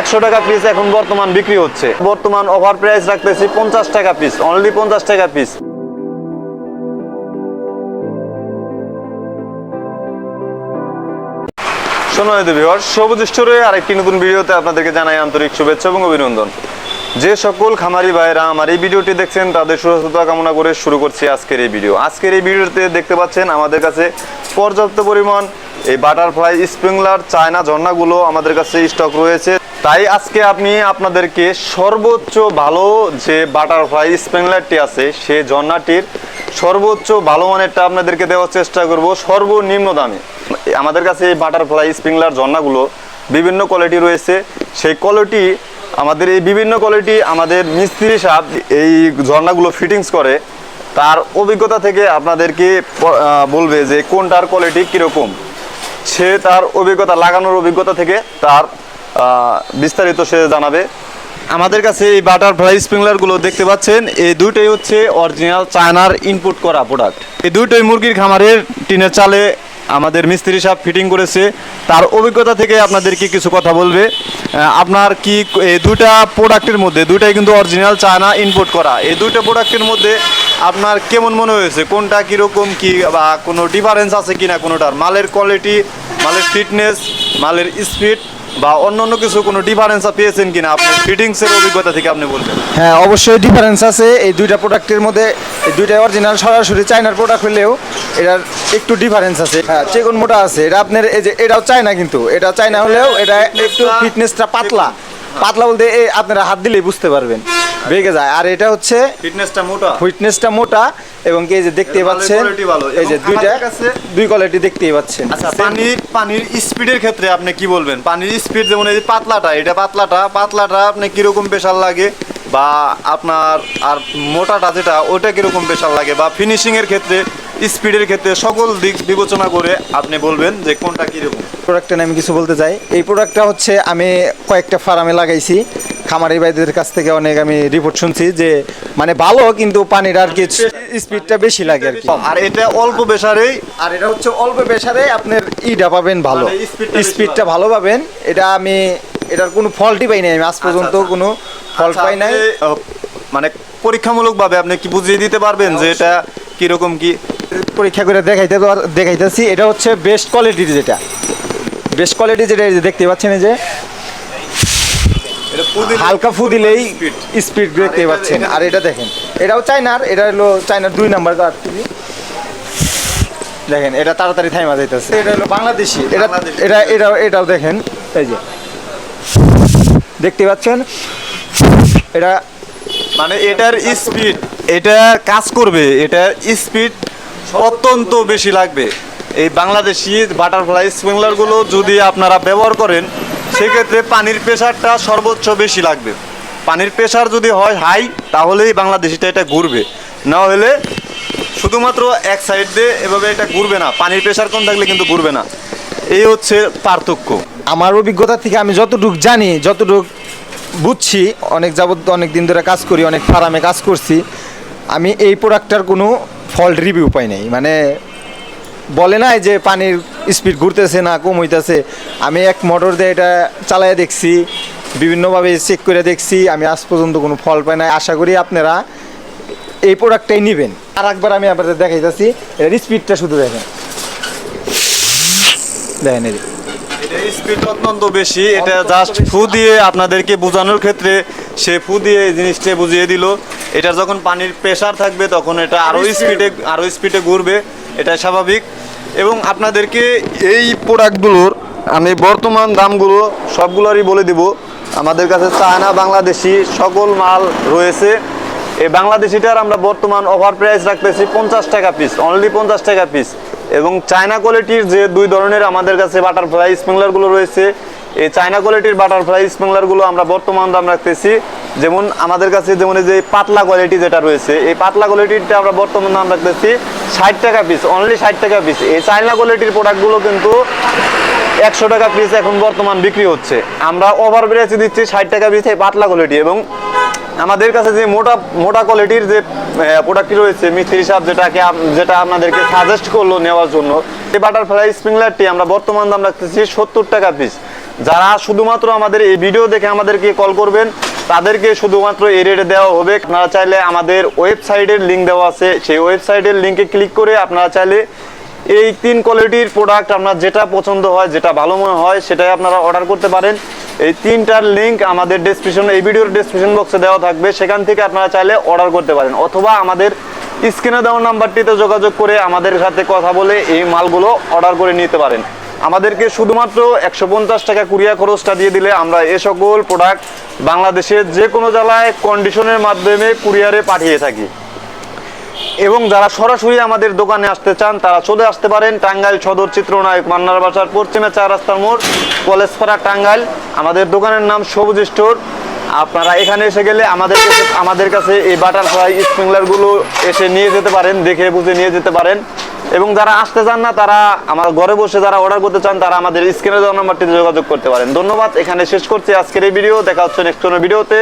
একশো টাকা পিস এখন বর্তমান বিক্রি হচ্ছে। বর্তমান ওভার প্রাইস রাখতেছি পঞ্চাশ টাকা পিস অনলি পঞ্চাশ টাকা পিস শোনো ভিউয়ার সবুজ স্টোরে আরেকটি নতুন ভিডিওতে আপনাদেরকে জানাই আন্তরিক শুভেচ্ছা এবং অভিনন্দন। যে সকল খামারি ভাইরা আমার এই ভিডিওটি দেখছেন, তাদের সুস্থতা কামনা করে শুরু করছি আজকের এই ভিডিও। আজকের এই ভিডিওতে দেখতে পাচ্ছেন, আমাদের কাছে পর্যাপ্ত পরিমাণ এই বাটারফ্লাই স্প্রিংলার চায়না ঝর্ণাগুলো আমাদের কাছে স্টক রয়েছে। তাই আজকে আপনি আপনাদেরকে সর্বোচ্চ ভালো যে বাটারফ্লাই স্প্রিংলারটি আছে সেই ঝর্ণাটির সর্বোচ্চ ভালো মানেরটা আপনাদেরকে দেওয়ার চেষ্টা করব সর্বনিম্ন দামে। আমাদের কাছে এই বাটারফ্লাই স্প্রিংলার ঝর্ণাগুলো বিভিন্ন কোয়ালিটি রয়েছে। সেই কোয়ালিটি আমাদের এই বিভিন্ন কোয়ালিটি আমাদের মিস্ত্রি সাহেব এই ঝর্ণাগুলো ফিটিংস করে। তার অভিজ্ঞতা থেকে আপনাদেরকে বলবে যে কোনটার কোয়ালিটি কীরকম। সে তার অভিজ্ঞতা, লাগানোর অভিজ্ঞতা থেকে তার বিস্তারিত সে জানাবে। আমাদের কাছে এই বাটারফ্লাই স্প্রিংলারগুলো দেখতে পাচ্ছেন। এই দুইটাই হচ্ছে অরিজিনাল চায়নার ইনপুট করা প্রোডাক্ট এই দুইটাই মুরগির খামারের টিনের চালে আমাদের মিস্ত্রি সাহেব ফিটিং করেছে। তার অভিজ্ঞতা থেকে আপনাদেরকে কিছু কথা বলবে। আপনার কি এই দুইটা প্রোডাক্টের মধ্যে, দুইটাই কিন্তু অরিজিনাল চায়না ইনপুট করা। এই দুইটা প্রোডাক্টের মধ্যে আপনার কেমন মনে হয়েছে? কোনটা কীরকম কি বা কোনো ডিফারেন্স আছে কিনা কোনোটার? মালের কোয়ালিটি মালের ফিটনেস মালের স্পিড বা অন্য অন্য কিছু কোনো ডিফারেন্স পেয়েছেন কিনা? আপনি ফিটিংসের অভিজ্ঞতা থেকে আপনি বলবেন। হ্যাঁ অবশ্যই ডিফারেন্স আছে। এই দুইটা প্রোডাক্টের মধ্যে এই দুইটা অরিজিনাল সরাসরি চায়নার প্রোডাক্ট হলেও এটার একটু ডিফারেন্স আছে। হ্যাঁ চেগুন মোটা আছে। এটা আপনার এই যে এটাও চায়না কিন্তু। এটা চায়না হলেও এটা একটু ফিটনেসটা পাতলা। পাতলা বলতে আপনারা হাত দিলেই বুঝতে পারবেন। বেগে যায়। আর এটা হচ্ছে ফিটনেসটা মোটা। ফিটনেসটা মোটা এবং এই যে দেখতেই এর পাচ্ছেন। এই যে দুইটা দুই কোয়ালিটি দেখতেই পাচ্ছেন। আচ্ছা পানির পানির স্পিডের ক্ষেত্রে আপনি কি বলবেন? পানির স্পিড যেমন এই যে পাতলাটা এটা পাতলাটা পাতলাটা আপনি কীরকম প্রেশার লাগে? বা আপনার আর মোটাটা যেটা ওটা কীরকম প্রেশার লাগে? বা ফিনিশিং এর ক্ষেত্রে স্পিডের ক্ষেত্রে সকল দিক বিবেচনা করে আপনি বলবেন যে কোনটা কীরকম? প্রোডাক্টটা নিয়ে আমি কিছু বলতে চাই। এই প্রোডাক্টটা হচ্ছে আমি কয়েকটা ফার্মে লাগাইছি। খামারি ভাইদের কাছ থেকে অনেক আমি রিপোর্ট শুনছি যে মানে ভালো কিন্তু পানির আর কি স্পিডটা বেশি লাগে আর কি। আর এটা অল্প প্রেশারেই আর এটা হচ্ছে অল্প প্রেসারে আপনার ইটা পাবেন ভালো। মানে স্পিডটা ভালো পাবেন। এটা আমি এটার কোনো ফল্টই পাই নাই আমি আজ পর্যন্ত আচ্ছা। কোনো ফল্ট আচ্ছা, পাই নাই। মানে পরীক্ষামূলকভাবে আপনি কি বুঝিয়ে দিতে পারবেন যে এটা কীরকম কি? পরীক্ষা করে দেখাইতে দেখাইতেছি। এটা হচ্ছে বেস্ট কোয়ালিটির যেটা। বেস্ট কোয়ালিটি যেটা দেখতে পাচ্ছেন যে হালকা ফু দিলেই স্পিড। দেখতে পাচ্ছেন। আর এটা দেখেন এটাও চাইনার এটা হলো চাইনার দুই নাম্বার টিভি। দেখেন এটা তাড়াতাড়ি থাইমা যাইতেছে। এটা হলো বাংলাদেশি এটা এটা এটা এটাও দেখেন এই যে। দেখতে পাচ্ছেন? এটা মানে এটার স্পিড এটা কাজ করবে এটার স্পিড অত্যন্ত বেশি লাগবে। এই বাংলাদেশি বাটারফ্লাই স্প্রিংলারগুলো যদি আপনারা ব্যবহার করেন সেক্ষেত্রে পানির প্রেশারটা সর্বোচ্চ বেশি লাগবে। পানির প্রেশার যদি হয় হাই তাহলেই বাংলাদেশিটা এটা ঘুরবে। না হলে শুধুমাত্র এক সাইড দিয়ে এভাবে এটা ঘুরবে না পানির প্রেশার কম থাকলে কিন্তু ঘুরবে না। এই হচ্ছে পার্থক্য। আমার অভিজ্ঞতা থেকে আমি যতটুকু জানি যতটুকু বুঝছি অনেক যাবত অনেক দিন ধরে কাজ করি অনেক ফার্মে কাজ করছি আমি এই প্রোডাক্টটার কোনো ফল্ট রিভিউ পাই নাই। মানে বলে না যে পানির স্পিড ঘুরতেছে না কম হইতেছে। আমি এক মোটর দিয়ে এটা চালায় দেখছি বিভিন্নভাবে চেক করে দেখছি আমি আজ পর্যন্ত কোনো ফল পাই না আশা করি আপনারা এই প্রোডাক্টটাই নেবেন। আর একবার আমি আপনাদের দেখাইতেছি এর স্পিডটা শুধু দেখেন। দেখেন এটা স্পিড অত্যন্ত বেশি এটা জাস্ট ফু দিয়ে আপনাদেরকে বোঝানোর ক্ষেত্রে সে ফু দিয়ে এই জিনিসটা বুঝিয়ে দিল। এটা যখন পানির প্রেশার থাকবে তখন এটা আরও স্পিডে আরও স্পিডে ঘুরবে। এটা স্বাভাবিক। এবং আপনাদেরকে এই প্রোডাক্টগুলোর আমি বর্তমান দামগুলো সবগুলোরই বলে দিব। আমাদের কাছে চায়না বাংলাদেশি সকল মাল রয়েছে। এই বাংলাদেশিটার আমরা বর্তমান ওভার প্রাইস রাখতেছি পঞ্চাশ টাকা পিস অনলি পঞ্চাশ টাকা পিস এবং চায়না কোয়ালিটির যে দুই ধরনের আমাদের কাছে বাটারফ্লাই স্প্রিংলারগুলো রয়েছে, এই চায়না কোয়ালিটির বাটারফ্লাই স্প্রিংলারগুলো আমরা বর্তমান দাম রাখতেছি যেমন আমাদের কাছে যেমন এই যে পাতলা কোয়ালিটি যেটা রয়েছে, এই পাতলা কোয়ালিটিটা আমরা বর্তমান দাম রাখতেছি ষাট টাকা পিস অনলি ষাট টাকা পিস এই চাইনা কোয়ালিটির প্রোডাক্টগুলো কিন্তু একশো টাকা পিস এখন বর্তমান বিক্রি হচ্ছে। আমরা ওভার প্রাইসে দিচ্ছি ষাট টাকা পিস এই পাতলা কোয়ালিটি এবং আমাদের কাছে যে মোটা মোটা কোয়ালিটির যে প্রোডাক্টটি রয়েছে মিস্ত্রি সাহেব যেটাকে যেটা আপনাদেরকে সাজেস্ট করল নেওয়ার জন্য, এই বাটারফ্লাই স্প্রিংলারটি আমরা বর্তমান দাম রাখতেছি সত্তর টাকা পিস যারা শুধুমাত্র আমাদের এই ভিডিও দেখে আমাদেরকে কল করবেন তাদেরকে শুধুমাত্র এই রেটে দেওয়া হবে। আপনারা চাইলে আমাদের ওয়েবসাইটের লিঙ্ক দেওয়া আছে। সেই ওয়েবসাইটের লিঙ্কে ক্লিক করে আপনারা চাইলে এই তিন কোয়ালিটির প্রোডাক্ট আপনার যেটা পছন্দ হয়, যেটা ভালো মনে হয়, সেটাই আপনারা অর্ডার করতে পারেন। এই তিনটার লিঙ্ক আমাদের ডেসক্রিপশন এই ভিডিওর ডেসক্রিপশন বক্সে দেওয়া থাকবে। সেখান থেকে আপনারা চাইলে অর্ডার করতে পারেন। অথবা আমাদের স্ক্রিনে দেওয়া নাম্বারটিতে যোগাযোগ করে আমাদের সাথে কথা বলে এই মালগুলো অর্ডার করে নিতে পারেন। আমাদেরকে শুধুমাত্র একশো পঞ্চাশ টাকা কুরিয়া খরচটা দিয়ে দিলে আমরা এ সকল প্রোডাক্ট বাংলাদেশের যে কোনো জেলায় কন্ডিশনের মাধ্যমে কুরিয়ারে পাঠিয়ে থাকি। এবং যারা সরাসরি আমাদের দোকানে আসতে চান, তারা চলে আসতে পারেন টাঙ্গাইল সদর চিত্রনায়ক মান্নার বাসার পশ্চিমে চার রাস্তার মোড় কলেজ কলেজপাড়া টাঙ্গাইল। আমাদের দোকানের নাম সবুজ স্টোর। আপনারা এখানে এসে গেলে আমাদের আমাদের কাছে এই বাটারফ্লাই স্প্রিংলারগুলো এসে নিয়ে যেতে পারেন, দেখে বুঝে নিয়ে যেতে পারেন। এবং যারা আসতে চান না, তারা আমার ঘরে বসে যারা অর্ডার করতে চান, তারা আমাদের স্ক্রিনে দেওয়া নাম্বারটিতে যোগাযোগ করতে পারেন। ধন্যবাদ, এখানে শেষ করছি আজকের এই ভিডিও। দেখা হচ্ছে নেক্সট কোনো ভিডিওতে।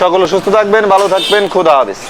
সকলে সুস্থ থাকবেন, ভালো থাকবেন, খুদা হাফিজ।